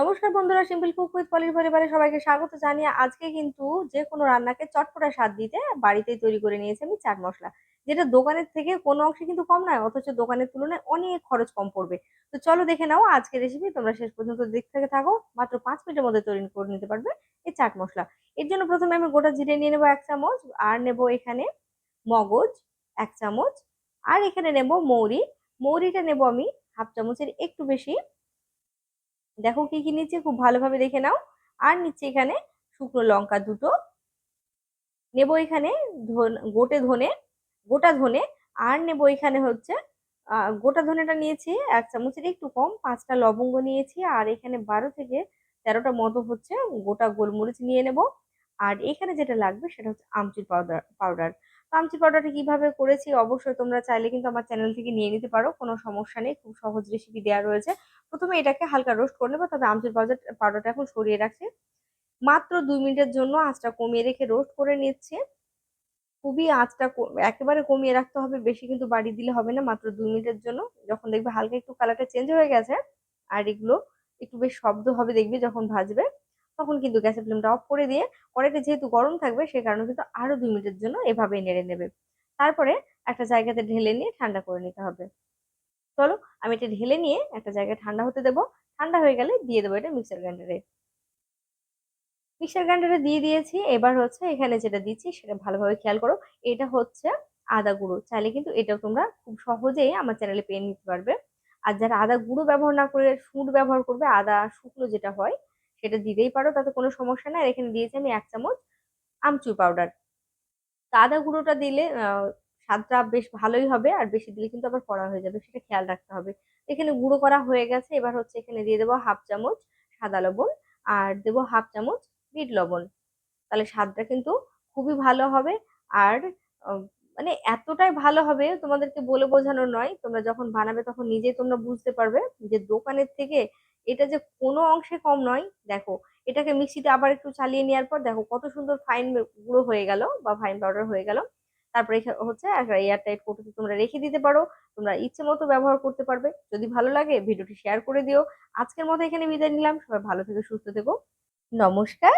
নমস্কার বন্ধুরা simple cook with পলির পরিবারে সবাইকে স্বাগত জানিয়ে আজকে কিন্তু যে কোনো রান্নাকে চটপটা স্বাদ দিতে বাড়িতেই তৈরি করে নিয়েছি আমি চাট মশলা, যেটা দোকানের থেকে কোনো অংশে কিন্তু কম নয়, অথচ দোকানের তুলনায় অনেক খরচ কম পড়বে। তো চলো দেখে নাও আজকের রেসিপি তোমরা শেষ পর্যন্ত দেখতে থেকে থাকো, মাত্র পাঁচ মিনিটের মধ্যে তৈরি করে নিতে পারবে এই চাট মশলা। এর জন্য প্রথমে আমি গোটা জিরে নিয়ে নেব এক চামচ, আর নেব এখানে মগজ এক চামচ, আর এখানে নেব মৌরি। মৌরিটা নেব আমি হাফ চামচের একটু বেশি। দেখো কি কি নিচ্ছে, খুব ভালোভাবে দেখে নাও। আর নিচ্ছে এখানে শুকনো লঙ্কা দুটো। নেব এখানে গোটে ধনে, গোটা ধনে, আর নেব এখানে হচ্ছে গোটা ধনেটা নিয়েছি এক চামচের একটু কম, পাঁচটা লবঙ্গ নিয়েছি, আর এখানে বারো থেকে তেরোটা মতো হচ্ছে গোটা গোলমরিচ নিয়ে নেব। আর এখানে যেটা লাগবে সেটা হচ্ছে আমচুর পাউডার পাউডার। আমচুর পাউডারটা কীভাবে করেছি অবশ্যই তোমরা চাইলে কিন্তু আমার চ্যানেল থেকে নিয়ে নিতে পারো, কোনো সমস্যা নেই, খুব সহজ রেসিপি দেওয়া রয়েছে। প্রথমে এটাকে হালকা রোস্ট করে নেব, তবে আমচুর পাউডার, পাউডারটা এখন সরিয়ে রাখছি। মাত্র দুই মিনিটের জন্য আঁচটা কমিয়ে রেখে রোস্ট করে নিচ্ছে। খুবই আঁচটা একেবারে কমিয়ে রাখতে হবে, বেশি কিন্তু বাড়ি দিলে হবে না, মাত্র দুই মিনিটের জন্য। যখন দেখবে হালকা একটু কালারটা চেঞ্জ হয়ে গেছে, আর এগুলো একটু বেশ শব্দ হবে দেখবে যখন ভাজবে, তখন কিন্তু গ্যাসের ফ্লেমটা অফ করে দিয়ে কড়াইটা যেহেতু গরম থাকবে, সে কারণে কিন্তু আরও দুই মিনিটের জন্য এভাবে নেড়ে নেবে। তারপরে একটা জায়গাতে ঢেলে নিয়ে ঠান্ডা করে নিতে হবে। চলো আমি এটা ঢেলে নিয়ে একটা জায়গায় ঠান্ডা হতে দেবো। ঠান্ডা হয়ে গেলে দিয়ে দেবো এটা মিক্সার গ্রাইন্ডারে মিক্সার গ্রাইন্ডারে দিয়ে দিয়েছি। এবার হচ্ছে এখানে যেটা দিচ্ছি সেটা ভালোভাবে খেয়াল করো। এটা হচ্ছে আদা গুঁড়ো। চাইলে কিন্তু এটাও তোমরা খুব সহজেই আমার চ্যানেলে পেয়ে নিতে পারবে। আর যারা আদা গুঁড়ো ব্যবহার না করে সুট ব্যবহার করবে, আদা শুকনো যেটা হয়, সেটা দিতেই পারো, তাতে কোনো সমস্যা নাই। এখানে দিয়েছি আমি এক চামচ আমচুর পাউডার আদা গুঁড়োটা দিলে স্বাদটা বেশ ভালোই হবে আর বেশি দিলে কিন্তু আবার কড়া হয়ে যাবে, সেটা খেয়াল রাখতে হবে। এখানে গুঁড়ো করা হয়ে গেছে, এবার হচ্ছে এখানে দিয়ে দেবো হাফ চামচ সাদা লবণ আর দেবো হাফ চামচ বিট লবণ। তাহলে স্বাদটা কিন্তু খুবই ভালো হবে আর মানে এতটাই ভালো হবে তোমাদেরকে বলে বোঝানো নয়, তোমরা যখন বানাবে তখন নিজেই তোমরা বুঝতে পারবে যে দোকানের থেকে এটা যে কোনো অংশে কম নয়। দেখো, এটাকে মিক্সিতে আবার একটু চালিয়ে নেওয়ার পর দেখো কত সুন্দর ফাইন গুঁড়ো হয়ে গেল বা ফাইন পাউডার হয়ে গেল। তারপরে হচ্ছে এয়ার টাইট কৌটোতে তোমরা রেখে দিতে পারো, তোমরা ইচ্ছে মতো ব্যবহার করতে পারবে। যদি ভালো লাগে ভিডিওটি শেয়ার করে দিও। আজকের মতো এখানে বিদায় নিলাম। সবাই ভালো থেকে, সুস্থ থেকো। নমস্কার।